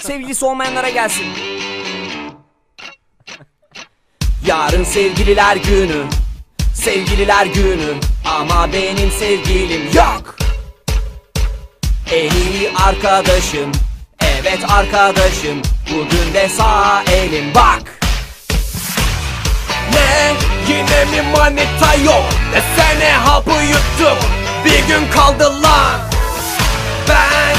Sevgilisi olmayanlara gelsin. Yarın sevgililer günü. Sevgililer günü. Ama benim sevgilim yok. En iyi arkadaşım. Evet arkadaşım. Bugün de sağ elim bak. Ne? Yine mi manita yok? Desene hapı yuttum. Bir gün kaldı lan. Ben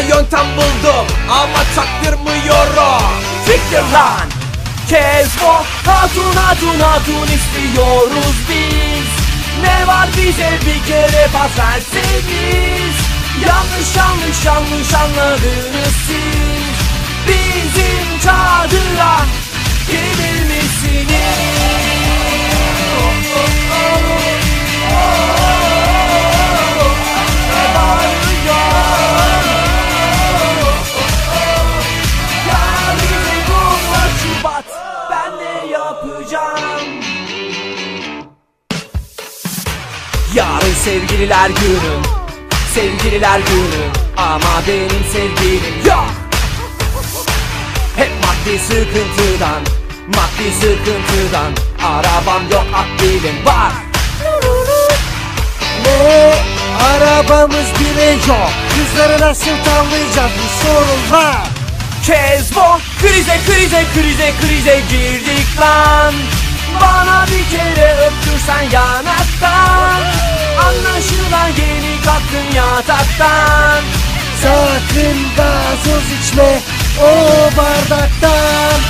yöntem buldum ama çaktırmıyorum. Siktir lan. Kezbo hatun hatun hatun istiyoruz biz. Ne var bize bir kere pas verseniz. Yanlış yanlış yanlış anladınız siz. Bizim sevgililer günü Sevgililer günü Ama benim sevgilim yok Hep maddi sıkıntıdan Maddi sıkıntıdan Arabam yok akbilim var Ne? Arabamız bile yok. Kızları nasıl tavlayacağız bu sorun. Kezbo krize krize krize krize girdik lan Bana bir kere yataktan Sakın gazoz içme o bardaktan.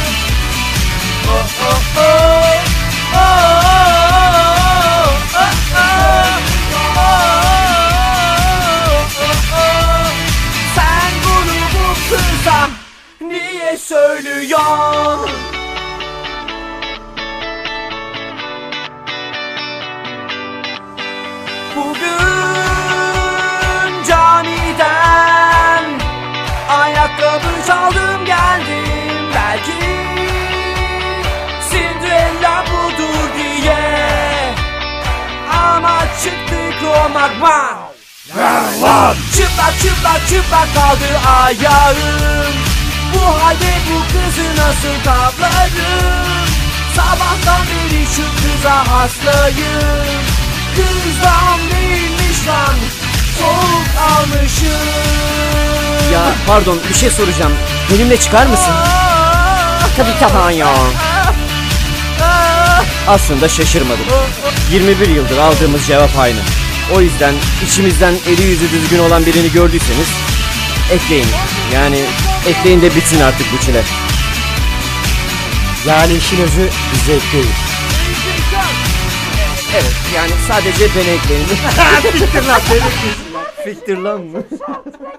Oh oh oh Oh oh çıktı komakma Çıplak çıplak çıplak kaldı ayağım Bu halde bu kızı nasıl tavlarım Sabahtan beri şu kıza hastayım Kızdan değilmiş lan Soğuk almışım Ya pardon bir şey soracağım. Benimle çıkar mısın? Tabii ki hayır. Aslında şaşırmadım. 21 yıldır aldığımız cevap aynı. O yüzden içimizden eli yüzü düzgün olan birini gördüyseniz ekleyin. Yani ekleyin de bitsin artık bu çile. Yani işin özü bize ekleyin. Evet yani sadece beni ekleyin. Fiktir lan beni. Fiktir lan mı?